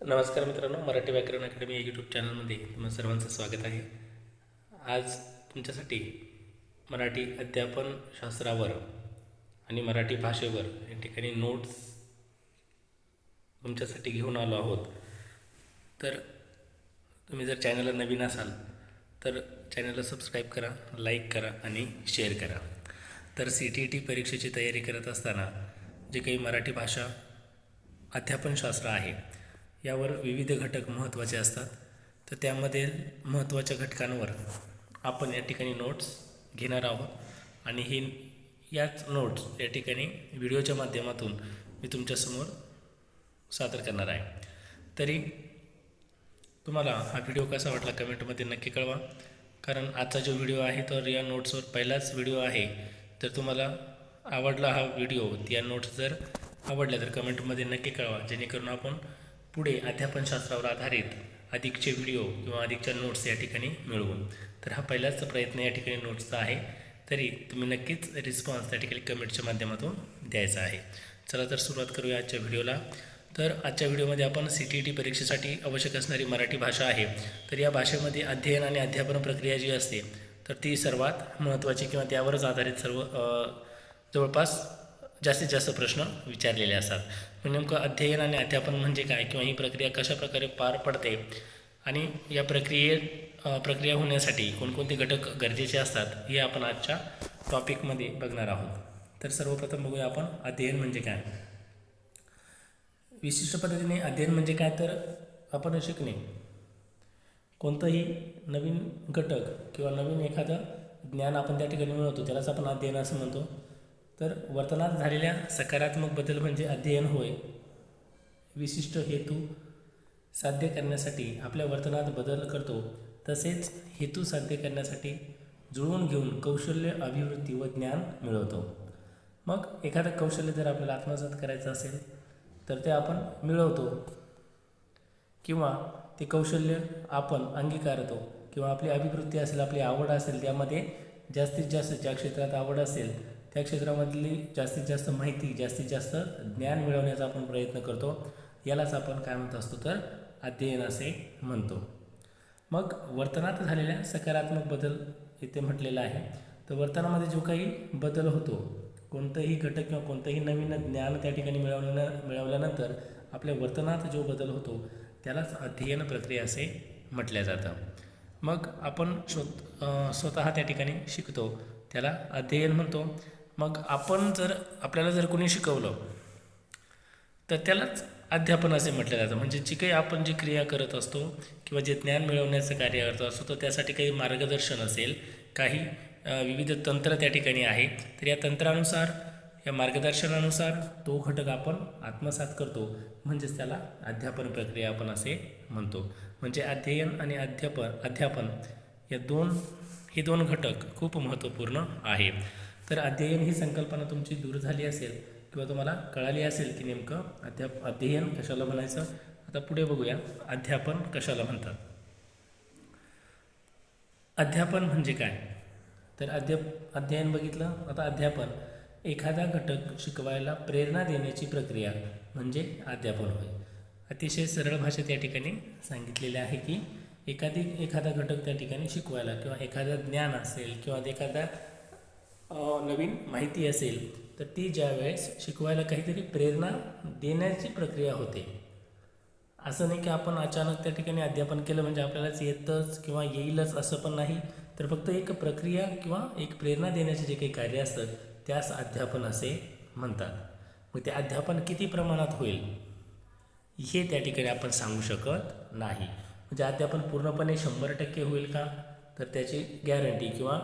नमस्कार मित्रांनो मराठी व्याकरण अकॅडमी या यूट्यूब चॅनलमध्ये तुम्हा सर्वांचं स्वागत आहे. आज तुमच्यासाठी मराठी अध्यापन शास्त्रावर आणि मराठी भाषेवर या ठिकाणी नोट्स तुमच्यासाठी घेऊन आलो आहोत. तर तुम्ही जर चॅनलला नवीन असाल तर चॅनलला सबस्क्राईब करा लाईक करा आणि शेअर करा. तर सी टी ई टी परीक्षेची तयारी करत असताना जे काही मराठी भाषा अध्यापनशास्त्र आहे यावर विविध घटक महत्त्वाचे असतात. तर त्यामध्ये महत्त्वाच्या घटकांवर आपण या ठिकाणी नोट्स घेणार आहोत. आणि ही याच नोट्स या ठिकाणी व्हिडिओच्या माध्यमातून मी तुमच्यासमोर सादर करणार आहे. तरी तुम्हाला हा व्हिडिओ कसा वाटला कमेंटमध्ये नक्की कळवा. कारण आजचा जो व्हिडिओ आहे तर या नोट्सवर पहिलाच व्हिडिओ आहे. तर तुम्हाला आवडला हा व्हिडिओ या नोट्स जर आवडल्या तर कमेंटमध्ये नक्की कळवा. जेणेकरून आपण पुढे अध्यापनशास्त्रावर आधारित अधिकचे व्हिडिओ किंवा अधिकच्या नोट्स या ठिकाणी मिळवून. तर हा पहिलाच प्रयत्न या ठिकाणी नोट्सचा आहे. तरी तुम्ही नक्कीच रिस्पॉन्स त्या ठिकाणी कमेंटच्या माध्यमातून द्यायचा आहे. चला तर सुरुवात करूया आजच्या व्हिडिओला. तर आजच्या व्हिडिओमध्ये आपण सी टी ई टी परीक्षेसाठी आवश्यक असणारी मराठी भाषा आहे. तर या भाषेमध्ये अध्ययन आणि अध्यापन प्रक्रिया जी असते तर ती सर्वात महत्त्वाची किंवा त्यावरच आधारित सर्व जवळपास जास्तीत जास्त प्रश्न विचारलेले असतात. मग नेमकं अध्ययन आणि अध्यापन म्हणजे काय किंवा ही प्रक्रिया कशा प्रकारे पार पडते आणि या प्रक्रियेत प्रक्रिया होण्यासाठी कोणकोणते घटक गरजेचे असतात हे आपण आजच्या टॉपिकमध्ये बघणार आहोत. तर सर्वप्रथम बघूया आपण अध्ययन म्हणजे काय. विशिष्ट पद्धतीने अध्ययन म्हणजे काय तर आपण शिकणे. कोणतंही नवीन घटक किंवा नवीन एखादं ज्ञान आपण त्या ठिकाणी मिळवतो त्यालाच आपण अध्ययन असं म्हणतो. तर वर्तनात झालेल्या सकारात्मक बदल म्हणजे अध्ययन होय. विशिष्ट हेतू साध्य करण्यासाठी आपल्या वर्तनात बदल करतो. तसेच हेतू साध्य करण्यासाठी जुळवून घेऊन कौशल्य अभिवृत्ती व ज्ञान मिळवतो. मग एखादं कौशल्य जर आपल्याला आत्मसात करायचं असेल तर ते आपण मिळवतो. किंवा ते कौशल्य आपण अंगीकारतो किंवा आपली अभिवृत्ती असेल आपली आवड असेल त्यामध्ये जास्तीत जास्त ज्या क्षेत्रात आवड असेल त्या क्षेत्रामधली जास्तीत जास्त माहिती जास्तीत जास्त ज्ञान मिळवण्याचा आपण प्रयत्न करतो यालाच आपण काय म्हणत असतो तर अध्ययन असे म्हणतो. मग वर्तनात झालेल्या सकारात्मक बदल इथे म्हटलेला आहे. तर वर्तनामध्ये जो काही बदल होतो कोणतंही घटक किंवा कोणतंही नवीन ज्ञान त्या ठिकाणी मिळवल्या मिळवल्यानंतर आपल्या वर्तनात जो बदल होतो त्यालाच अध्ययन प्रक्रिया असे म्हटल्या जातं. मग आपण स्वत स्वतः त्या ठिकाणी शिकतो त्याला अध्ययन म्हणतो. मग आपण जर आपल्याला जर कोणी शिकवलं तर त्यालाच अध्यापन असे म्हटलं जातं. म्हणजे जी काही आपण जी क्रिया करत असतो किंवा जे ज्ञान मिळवण्याचं कार्य करत असतो तर त्यासाठी काही मार्गदर्शन असेल काही विविध तंत्र त्या ठिकाणी आहे तर या तंत्रानुसार या मार्गदर्शनानुसार तो घटक आपण आत्मसात करतो. म्हणजेच त्याला अध्यापन प्रक्रिया आपण असे म्हणतो. म्हणजे अध्ययन आणि अध्यापन अध्यापन या दोन हे दोन घटक खूप महत्त्वपूर्ण आहे. तर अध्ययन ही संकल्पना तुमची दूर झाली असेल किंवा तुम्हाला कळाली असेल की नेमकं अध्याप अध्ययन कशाला म्हणायचं? आता पुढे बघूया. अध्यापन कशाला म्हणतात? अध्यापन म्हणजे काय? तर अध्यप अध्ययन बघितलं? आता अध्यापन एखादा घटक शिकवायला प्रेरणा देण्याची प्रक्रिया म्हणजे अध्यापन होय. अतिशय सरळ भाषेत या ठिकाणी सांगितलेले आहे की एखादी एखादा घटक त्या ठिकाणी शिकवायला किंवा एखादं ज्ञान असेल किंवा एखादा नवीन माहिती असेल तर ती ज्यावेळेस शिकवायला काहीतरी प्रेरणा देण्याची प्रक्रिया होते. असं नाही की आपण अचानक त्या ठिकाणी अध्यापन केलं म्हणजे आपल्यालाच येतच किंवा येईलच असं पण नाही तर फक्त एक प्रक्रिया किंवा एक प्रेरणा देण्याचे जे काही कार्य असतं त्यास अध्यापन असे म्हणतात. मग ते अध्यापन किती प्रमाणात होईल हे त्या ठिकाणी आपण सांगू शकत नाही. म्हणजे अध्यापन पूर्णपणे शंभर टक्के होईल का? तर त्याची गॅरंटी किंवा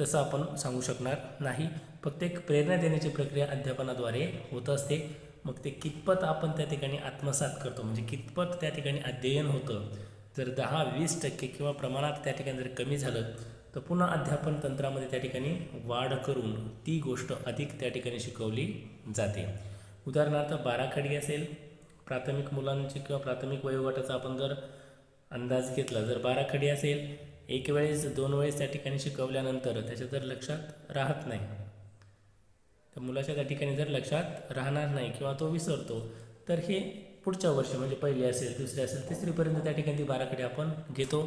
तसं आपण सांगू शकणार नाही. फक्त एक प्रेरणा देण्याची प्रक्रिया अध्यापनाद्वारे होत असते. मग ते कितपत आपण त्या ठिकाणी आत्मसात करतो म्हणजे कितपत त्या ठिकाणी अध्ययन होतं जर दहा वीस टक्के किंवा प्रमाणात त्या ठिकाणी जर कमी झालं तर पुन्हा अध्यापन तंत्रामध्ये त्या ठिकाणी वाढ करून ती गोष्ट अधिक त्या ठिकाणी शिकवली जाते. उदाहरणार्थ बाराखडी असेल प्राथमिक मुलांची किंवा प्राथमिक वयोगटाचा आपण जर अंदाज घेतला जर बाराखडी असेल एक वेळेस दोन वेळेस त्या ठिकाणी शिकवल्यानंतर त्याच्या जर लक्षात राहत नाही तर मुलाच्या त्या ठिकाणी जर लक्षात राहणार नाही किंवा तो विसरतो तर हे पुढच्या वर्षी म्हणजे पहिली असेल दुसरी असेल तिसरीपर्यंत त्या ठिकाणी ती बाराकडे आपण घेतो.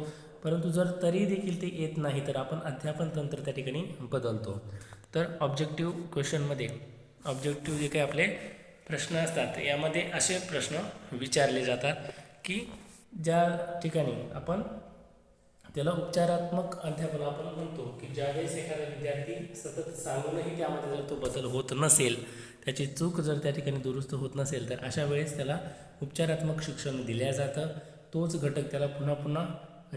परंतु जर तरी देखील ते येत नाही तर आपण अध्यापन तंत्र त्या ठिकाणी बदलतो. तर ऑब्जेक्टिव्ह क्वेश्चनमध्ये ऑब्जेक्टिव्ह जे काही आपले प्रश्न असतात यामध्ये असे प्रश्न विचारले जातात की ज्या ठिकाणी आपण त्याला उपचारात्मक अध्यापन आपण म्हणतो की ज्यावेळेस एखादा विद्यार्थी सतत सांगूनही त्यामध्ये जर तो बदल होत नसेल त्याची चूक जर त्या ठिकाणी दुरुस्त होत नसेल तर अशा वेळेस त्याला उपचारात्मक शिक्षण दिल्या जातं. तोच घटक त्याला पुन्हा पुन्हा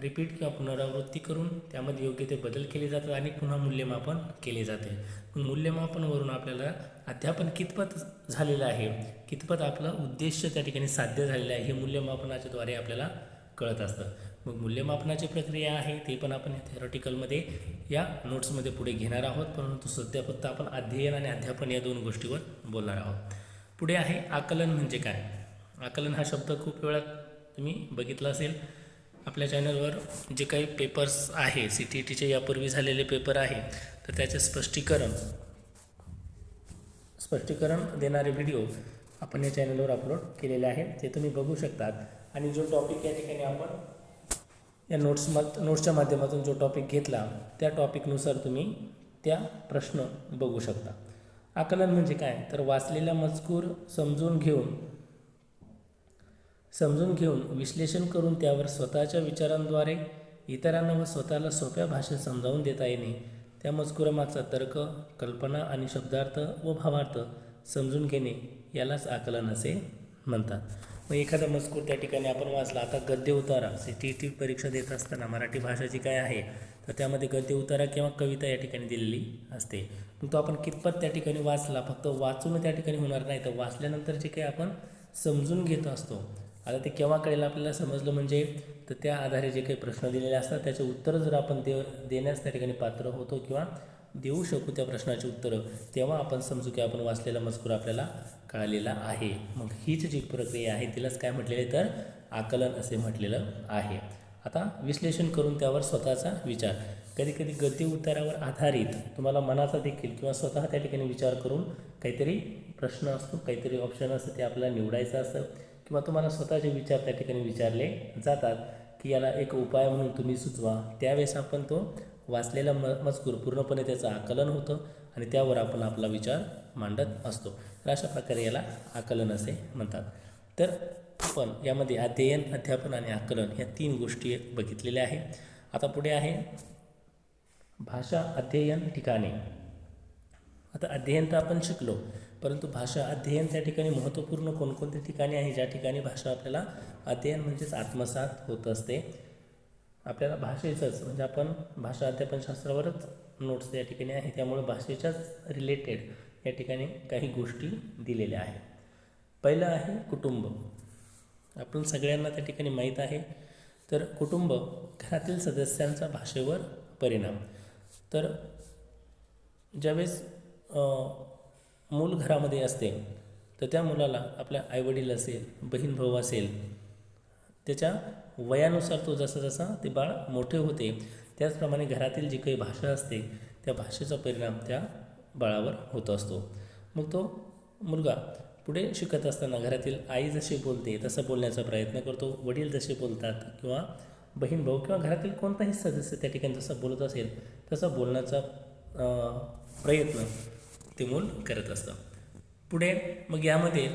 रिपीट किंवा पुनरावृत्ती करून त्यामध्ये योग्य ते बदल केले जातात आणि पुन्हा मूल्यमापन केले जाते. मग मूल्यमापनावरून आपल्याला अध्यापन कितपत झालेलं आहे कितपत आपलं उद्देश त्या ठिकाणी साध्य झालेलं आहे हे मूल्यमापनाच्याद्वारे आपल्याला कळत असतं. मग मूल्यमापनाची प्रक्रिया आहे ते पण आपण थेरॉटिकलमध्ये या नोट्समध्ये पुढे घेणार आहोत. परंतु सध्या फक्त आपण अध्ययन आणि अध्यापन या दोन गोष्टीवर बोलणार आहोत. पुढे आहे आकलन म्हणजे काय? आकलन हा शब्द खूप वेळा तुम्ही बघितला असेल. आपल्या चॅनलवर जे काही पेपर्स आहे सी टी टीचे यापूर्वी झालेले पेपर आहे तर त्याचे स्पष्टीकरण स्पष्टीकरण देणारे व्हिडिओ आपण या चॅनलवर अपलोड केलेले आहेत. ते तुम्ही बघू शकतात. आणि जो टॉपिक या ठिकाणी आपण या नोट्स मा नोट्सच्या माध्यमातून जो टॉपिक घेतला त्या टॉपिकनुसार तुम्ही त्या प्रश्न बघू शकता. आकलन म्हणजे काय? तर वाचलेला मजकूर समजून घेऊन समजून घेऊन विश्लेषण करून त्यावर स्वतःच्या विचारांद्वारे इतरांना व स्वतःला सोप्या भाषेत समजावून देता येणे त्या मजकुरामागचा तर्क कल्पना आणि शब्दार्थ व भावार्थ समजून घेणे यालाच आकलन असे म्हणतात. मग एखादा मजकूर त्या ठिकाणी आपण वाचला. आता गद्य उतारा सी टी टी परीक्षा देत असताना मराठी भाषा जी काय आहे तर त्यामध्ये गद्य उतारा किंवा कविता या ठिकाणी दिलेली असते. मग तो आपण कितपत त्या ठिकाणी वाचला? फक्त वाचून त्या ठिकाणी होणार नाही तर वाचल्यानंतर जे काही आपण समजून घेत असतो. आता ते केव्हा कळेल आपल्याला समजलं म्हणजे? तर त्या आधारे जे काही प्रश्न दिलेले असतात त्याचे उत्तर जर आपण दे देण्यास त्या ठिकाणी पात्र होतो किंवा देऊ शकू त्या प्रश्नाची उत्तरं तेव्हा आपण समजू की आपण वाचलेला मजकूर आपल्याला कळलेला आहे. मग हीच जी प्रक्रिया आहे तिलाच काय म्हटलेले तर आकलन असे म्हटलेलं आहे. आता विश्लेषण करून त्यावर स्वतःचा विचार. कधी कधी गद्य उत्तरावर आधारित तुम्हाला मनाचा देखील किंवा स्वतः त्या ठिकाणी विचार करून काहीतरी प्रश्न असतो काहीतरी ऑप्शन असतं ते आपल्याला निवडायचं असतं किंवा तुम्हाला स्वतःचे विचार त्या ठिकाणी विचारले जातात की याला एक उपाय म्हणून तुम्ही सुचवा त्यावेळेस आपण तो वाचलेला म मजकूर पूर्णपणे त्याचं आकलन होतं आणि त्यावर आपण आपला विचार मांडत असतो. तर अशा प्रकारे याला आकलन असे म्हणतात. तर आपण यामध्ये अध्ययन अध्यापन आणि आकलन ह्या तीन गोष्टी बघितलेल्या आहे आता पुढे आहे भाषा अध्ययन ठिकाणे. आता अध्ययन तर आपण शिकलो परंतु भाषा अध्ययन त्या ठिकाणी महत्त्वपूर्ण कोणकोणत्या ठिकाणी आहे? ज्या ठिकाणी भाषा आपल्याला अध्ययन म्हणजेच आत्मसात होत असते. आपल्याला भाषेचंच म्हणजे आपण भाषा अध्यापनशास्त्रावरच नोट्स या ठिकाणी आहे. त्यामुळे भाषेच्याच रिलेटेड या ठिकाणी काही गोष्टी दिलेल्या आहेत. पहिलं आहे कुटुंब. आपण सगळ्यांना त्या ठिकाणी माहीत आहे. तर कुटुंब घरातील सदस्यांचा भाषेवर परिणाम. तर ज्यावेळेस मूल घरामध्ये असते तर त्या मुलाला आपल्या आईवडील असेल बहीण भाऊ असेल त्याच्या वयानुसार तो जसं जसा ते बाळ मोठे होते त्याचप्रमाणे घरातील जी काही भाषा असते त्या भाषेचा परिणाम त्या बाळावर होत असतो. मग तो मुलगा पुढे शिकत असताना घरातील आई जशी बोलते तसं बोलण्याचा प्रयत्न करतो. वडील जसे बोलतात किंवा बहीण भाऊ किंवा घरातील कोणताही सदस्य त्या ठिकाणी जसं बोलत असेल तसं बोलण्याचा प्रयत्न ते मूल करत असतं. पुढे मग यामध्ये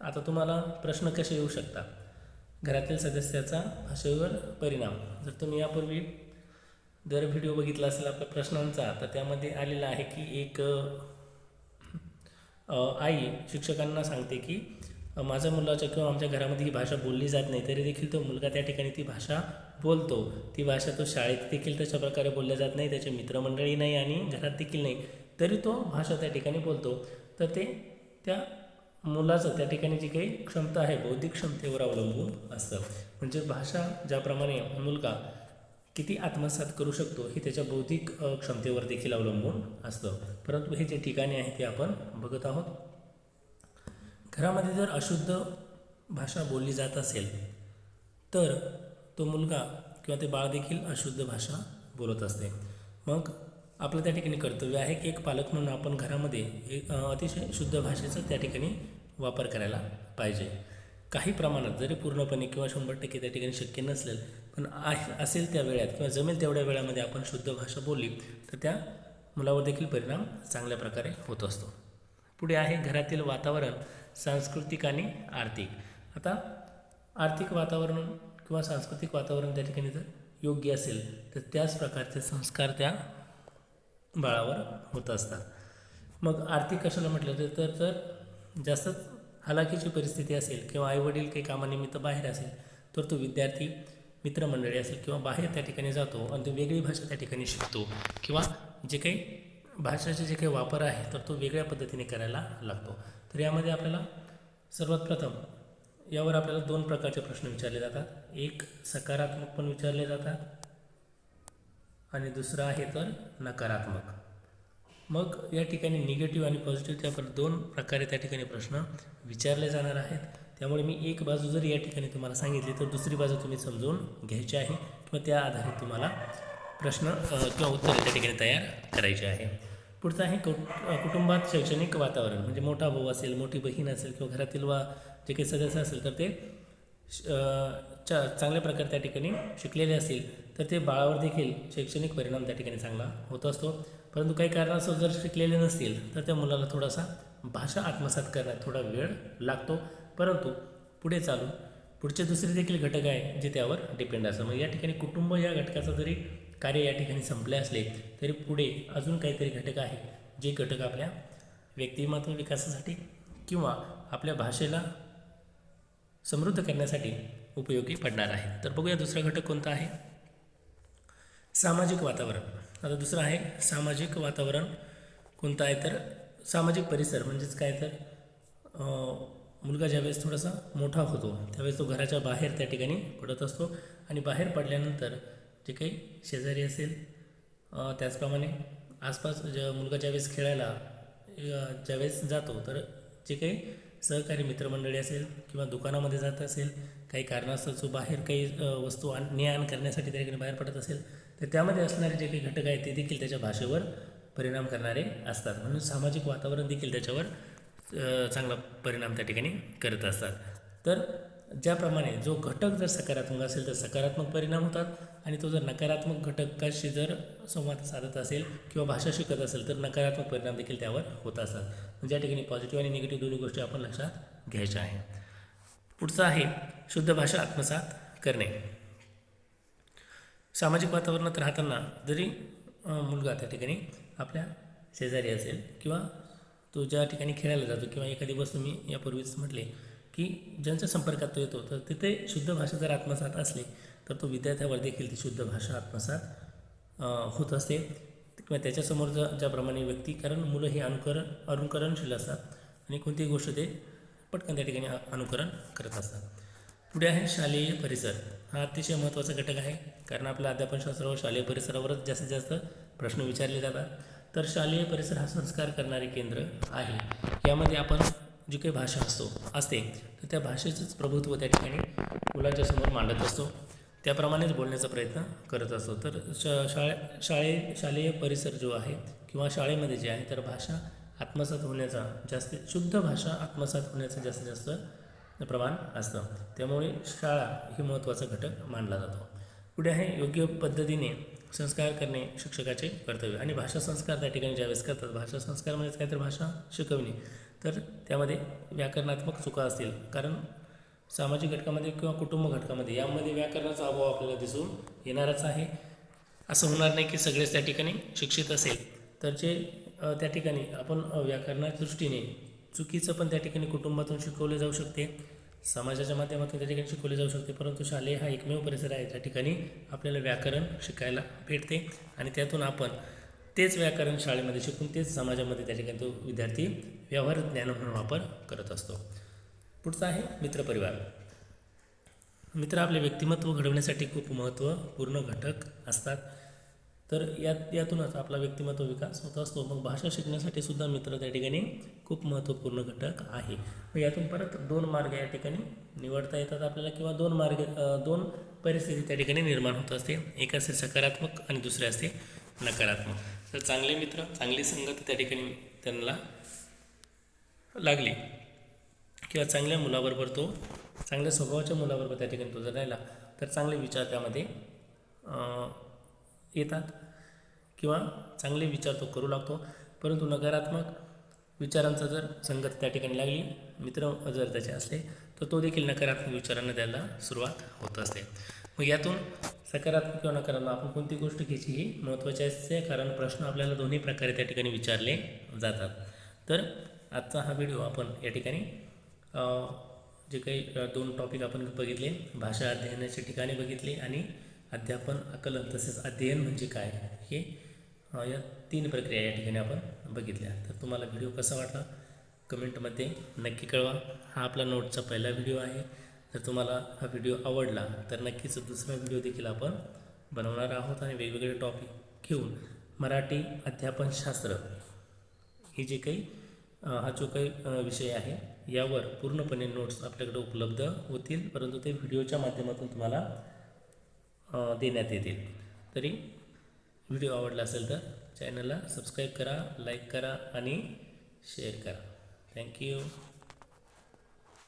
आता तुम्हाला प्रश्न कसे येऊ शकतात? घरातील सदस्याचा भाषेवर परिणाम. जर तुम्ही यापूर्वी जर व्हिडिओ बघितला असेल आपल्या प्रश्नांचा तर त्यामध्ये आलेला आहे की एक आई शिक्षकांना सांगते की माझ्या मुलाच्या किंवा आमच्या घरामध्ये ही भाषा बोलली जात नाही तरी देखील तो मुलगा त्या ठिकाणी ती भाषा बोलतो. ती भाषा तो शाळेत देखील तशा प्रकारे बोलल्या जात नाही त्याचे मित्रमंडळी नाही आणि घरात देखील नाही तरी तो भाषा त्या ठिकाणी बोलतो. तर ते त्या मुलाचं त्या ठिकाणी जी काही क्षमता आहे बौद्धिक क्षमतेवर अवलंबून असतं. म्हणजे भाषा ज्याप्रमाणे मुलगा किती आत्मसात करू शकतो हे त्याच्या बौद्धिक क्षमतेवर देखील अवलंबून असतं. परंतु हे जे ठिकाणे आहे ते आपण बघत आहोत. घरामध्ये जर अशुद्ध भाषा बोलली जात असेल तर तो मुलगा किंवा ते बाळ देखील अशुद्ध भाषा बोलत असते. मग आपलं त्या ठिकाणी कर्तव्य आहे की एक पालक म्हणून आपण घरामध्ये एक अतिशय शुद्ध भाषेचा त्या ठिकाणी वापर करायला पाहिजे. काही प्रमाणात जरी पूर्णपणे किंवा शंभर टक्के त्या ठिकाणी शक्य नसेल पण आहे असेल त्या वेळात किंवा जमेल तेवढ्या वेळामध्ये आपण शुद्ध भाषा बोलली तर त्या मुलावर देखील परिणाम चांगल्या प्रकारे होत असतो. पुढे आहे घरातील वातावरण सांस्कृतिक आणि आर्थिक. आता आर्थिक वातावरण किंवा सांस्कृतिक वातावरण त्या ठिकाणी जर योग्य असेल तर त्याच प्रकारचे संस्कार त्या बाळावर होत असतात. मग आर्थिक कशाला म्हटलं तर तर जास्तच हालाकीची परिस्थिती असेल किंवा आईवडील काही कामानिमित्त बाहेर असेल तर तो विद्यार्थी मित्रमंडळी असेल किंवा बाहेर त्या ठिकाणी जातो आणि तो वेगळी भाषा त्या ठिकाणी शिकतो किंवा जे काही भाषेचे जे काही वापर आहे तर तो वेगळ्या पद्धतीने करायला लागतो. तर यामध्ये आपल्याला सर्वात प्रथम यावर आपल्याला दोन प्रकारचे प्रश्न विचारले जातात. एक सकारात्मक पण विचारले जातात. आणि दुसरं आहे तर नकारात्मक. मग या ठिकाणी निगेटिव्ह आणि पॉझिटिव्ह त्या दोन प्रकारे त्या ठिकाणी प्रश्न विचारले जाणार आहेत. त्यामुळे मी एक बाजू जर या ठिकाणी तुम्हाला सांगितली तर दुसरी बाजू तुम्ही समजून घ्यायची आहे. किंवा त्या आधारे तुम्हाला प्रश्न किंवा उत्तर त्या ठिकाणी तयार करायचे आहे. पुढचं आहे कुट कुटुंबात शैक्षणिक वातावरण. म्हणजे मोठा भाऊ असेल मोठी बहीण असेल किंवा घरातील वा जे काही सदस्य असेल तर ते श- चा चांगल्या प्रकारे त्या ठिकाणी शिकलेले असेल. तर ते बाळावर देखील शैक्षणिक परिणाम त्या ठिकाणी चांगला होत असतो. परंतु काही कारणास्तव जर शिकलेले नसतील तर त्या मुलाला थोडासा भाषा आत्मसात करण्यात थोडा वेळ लागतो. परंतु पुढे चालून पुढचे दुसरे देखील घटक आहे जे त्यावर डिपेंड असतात. मग या ठिकाणी कुटुंब या घटकाचं जरी कार्य या ठिकाणी संपले असले तरी पुढे अजून काहीतरी घटक आहे जे घटक आपल्या व्यक्तिमत्व विकासासाठी किंवा आपल्या भाषेला समृद्ध करण्यासाठी उपयोगी पडणार आहे तर बघूया दुसरा घटक कोणता आहे? सामाजिक वातावरण. आता दुसरं आहे सामाजिक वातावरण कोणतं आहे तर सामाजिक परिसर म्हणजेच काय तर मुलगा ज्यावेळेस थोडासा मोठा होतो त्यावेळेस तो घराच्या बाहेर त्या ठिकाणी पडत असतो आणि बाहेर पडल्यानंतर जे काही शेजारी असेल त्याचप्रमाणे आसपास ज्या मुलगा ज्यावेळेस खेळायला ज्यावेळेस जातो तर जे काही सहकारी मित्रमंडळी असेल किंवा दुकानामध्ये जात असेल काही कारणास्तव जो बाहेर काही वस्तू आण ने आण करण्यासाठी त्या ठिकाणी बाहेर पडत असेल तर त्यामध्ये असणारे जे काही घटक आहेत ते देखील त्याच्या भाषेवर परिणाम करणारे असतात. म्हणून सामाजिक वातावरण देखील त्याच्यावर चांगला परिणाम त्या ठिकाणी करत असतात. तर ज्याप्रमाणे जो घटक जर सकारात्मक असेल तर सकारात्मक परिणाम होतात आणि तो जर नकारात्मक घटकाशी जर संवाद साधत असेल किंवा भाषा शिकत असेल तर नकारात्मक परिणाम देखील त्यावर होत असतात. म्हणजे ज्या ठिकाणी पॉझिटिव्ह आणि निगेटिव्ह दोन्ही गोष्टी आपण लक्षात घ्यायच्या आहे पुढचं आहे शुद्ध भाषा आत्मसात करणे. सामाजिक वातावरणात राहताना जरी मुलगा त्या ठिकाणी आपल्या शेजारी असेल किंवा तो ज्या ठिकाणी खेळायला जातो किंवा एखादी वस्तू मी यापूर्वीच म्हटले की ज्यांच्या संपर्कात तो येतो तर तिथे शुद्ध भाषा जर आत्मसात असली तर तो विद्यार्थ्यावर देखील ती शुद्ध भाषा आत्मसात होत असते. किंवा त्याच्यासमोर ज ज्याप्रमाणे व्यक्ती कारण मुलं हे अनुकरण अनुकरणशील असतात आणि कोणतीही गोष्ट ते पटकन त्या ठिकाणी अनुकरण करत असतात. पुढे आहे शालेय परिसर. हा अतिशय महत्त्वाचा घटक आहे कारण आपल्या अध्यापनशास्त्रावर शालेय परिसरावरच जास्तीत जास्त प्रश्न विचारले जातात. तर शालेय परिसर हा संस्कार करणारे केंद्र आहे. यामध्ये आपण जी काही भाषा असतो असते तर त्या भाषेचंच प्रभुत्व त्या ठिकाणी मुलांच्या समोर मांडत असतो. त्याप्रमाणेच बोलण्याचा प्रयत्न करत असतो. तर श शाळे शाळे शालेय परिसर जो आहे किंवा शाळेमध्ये जे आहे तर भाषा आत्मसात होण्याचा जास्तीत शुद्ध भाषा आत्मसात होण्याचा जास्तीत जास्त प्रमाण असतं. त्यामुळे शाळा ही महत्त्वाचा घटक मानला जातो. पुढे आहे योग्य पद्धतीने संस्कार करणे शिक्षकाचे कर्तव्य. आणि भाषा संस्कार त्या ठिकाणी ज्यावेळेस करतात भाषा संस्कार म्हणजेच काय तर भाषा शिकवणे तर त्यामध्ये व्याकरणात्मक चुका असतील. कारण सामाजिक घटकामध्ये किंवा कुटुंब घटकामध्ये यामध्ये व्याकरणाचा अभाव आपल्याला दिसून येणारच आहे. असं होणार नाही की सगळेच त्या ठिकाणी शिक्षित असेल. तर जे त्या ठिकाणी आपण व्याकरणाच्या दृष्टीने चुकीचं पण त्या ठिकाणी कुटुंबातून शिकवले जाऊ शकते. समाजाच्या माध्यमातून त्या ठिकाणी शिकवले जाऊ शकते. परंतु शालेय हा एकमेव परिसर आहे. त्या ठिकाणी आपल्याला व्याकरण शिकायला भेटते. आणि त्यातून आपण तेच व्याकरण शाळेमध्ये शिकून तेच समाजामध्ये त्या ठिकाणी तो विद्यार्थी व्यवहार ज्ञान म्हणून वापर करत असतो. पुढचा आहे मित्रपरिवार. मित्र आपले व्यक्तिमत्व घडवण्यासाठी खूप महत्त्वपूर्ण घटक असतात. तर यात यातूनच आपला व्यक्तिमत्व विकास होत असतो. मग भाषा शिकण्यासाठी सुद्धा मित्र त्या ठिकाणी खूप महत्त्वपूर्ण घटक आहे. मग यातून परत दोन मार्ग या ठिकाणी निवडता येतात आपल्याला किंवा दोन मार्ग दोन परिस्थिती त्या ठिकाणी निर्माण होत असते. एक असते सकारात्मक आणि दुसरे असते नकारात्मक. तर चांगले मित्र चांगली संगत त्या ठिकाणी त्यांना लागली. किंवा चांगल्या मुलाबरोबर तो चांगल्या स्वभावाच्या मुलाबरोबर त्या ठिकाणी तो जर राहिला तर चांगले विचार त्यामध्ये येतात किंवा चांगले विचार तो करू लागतो. परंतु नकारात्मक विचारांचा जर संगत त्या ठिकाणी लागली मित्र जर त्याचे असले तर तो देखील नकारात्मक विचारांना द्यायला सुरुवात होत असते. मग यातून सकारात्मक किंवा नकारात्मक आपण कोणती गोष्ट घ्यायची ही महत्त्वाची असते? कारण प्रश्न आपल्याला दोन्ही प्रकारे त्या ठिकाणी विचारले जातात. तर आजचा हा व्हिडिओ आपण या ठिकाणी जे काही दोन टॉपिक आपण बघितले भाषा अध्ययनाचे ठिकाणी बघितले आणि अध्यापन आकलन तसेच अध्ययन म्हणजे काय? हे या तीन प्रक्रिया या ठिकाणी आपण बघितल्या. तर तुम्हाला व्हिडिओ कसा वाटला? कमेंटमध्ये नक्की कळवा. हा आपला नोटचा पहिला व्हिडिओ आहे. जर तुम्हाला हा व्हिडिओ आवडला तर नक्कीच दुसरा व्हिडिओ देखील आपण बनवणार आहोत आणि वेगवेगळे टॉपिक घेऊन. मराठी अध्यापनशास्त्र हे जे काही हा जो काही विषय आहे यावर पूर्णपणे नोट्स आपल्याकडे उपलब्ध होतील. परंतु ते व्हिडिओच्या माध्यमातून तुम्हाला देण्यात येतील. तरी व्हिडिओ आवडला असेल तर चॅनलला सबस्क्राईब करा लाईक करा आणि शेअर करा. थँक्यू